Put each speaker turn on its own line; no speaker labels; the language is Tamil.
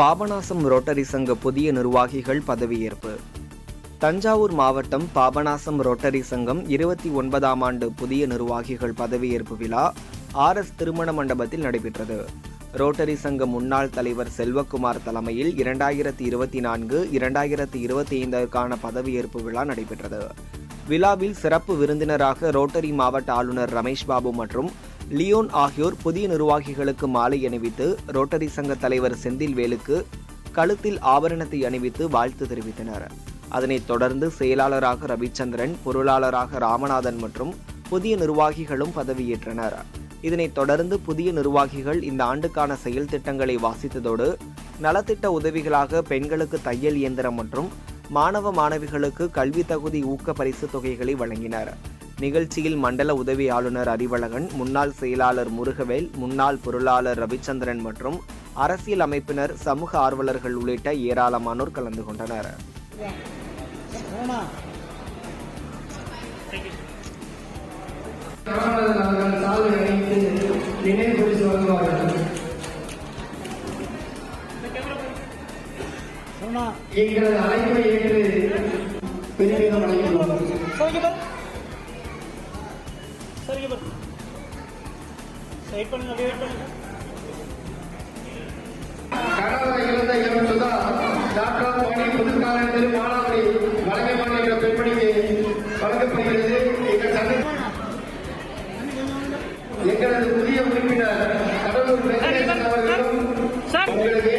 பாபநாசம் ரோட்டரி சங்க புதிய நிர்வாகிகள் பதவியேற்பு. தஞ்சாவூர் மாவட்டம் பாபநாசம் ரோட்டரி சங்கம் இருபத்தி ஒன்பதாம் ஆண்டு புதிய நிர்வாகிகள் பதவியேற்பு விழா ஆர்எஸ் திருமண மண்டபத்தில் நடைபெற்றது. ரோட்டரி சங்க முன்னாள் தலைவர் செல்வகுமார் தலைமையில் இரண்டாயிரத்தி இருபத்தி நான்கு இரண்டாயிரத்தி இருபத்தி ஐந்திற்கான பதவியேற்பு விழா நடைபெற்றது. விழாவில் சிறப்பு விருந்தினராக ரோட்டரி மாவட்ட ஆளுநர் ரமேஷ் பாபு மற்றும் லியோன் ஆகியோர் புதிய நிர்வாகிகளுக்கு மாலை அணிவித்து ரோட்டரி சங்க தலைவர் செந்தில்வேலுக்கு கழுத்தில் ஆபரணத்தை அணிவித்து வாழ்த்து தெரிவித்தனர். அதனைத் தொடர்ந்து செயலாளராக ரவிச்சந்திரன் பொருளாளராக ராமநாதன் மற்றும் புதிய நிர்வாகிகளும் பதவியேற்றனர். இதனைத் தொடர்ந்து புதிய நிர்வாகிகள் இந்த ஆண்டுக்கான செயல் திட்டங்களை வாசித்ததோடு நலத்திட்ட உதவிகளாக பெண்களுக்கு தையல் இயந்திரம் மற்றும் மாணவ மாணவிகளுக்கு கல்வி தகுதி ஊக்க பரிசு தொகைகளை வழங்கினர். நிகழ்ச்சியில் மண்டல உதவி ஆளுநர் அறிவழகன் முன்னாள் செயலாளர் முருகவேல் முன்னாள் பொருளாளர் ரவிச்சந்திரன் மற்றும் அரசியல் அமைப்பினர் சமூக ஆர்வலர்கள் உள்ளிட்ட ஏராளமானோர் கலந்து கொண்டனர்.
எங்களது அழைப்பை ஏற்று பெருமிதம் அடைகிறோம்.
இங்கே பாருங்க வெயிட் பண்ணுங்க. வெயிட்
எங்களது புதிய உறுப்பினர் கடலூர் அவர்களும் உங்களுக்கு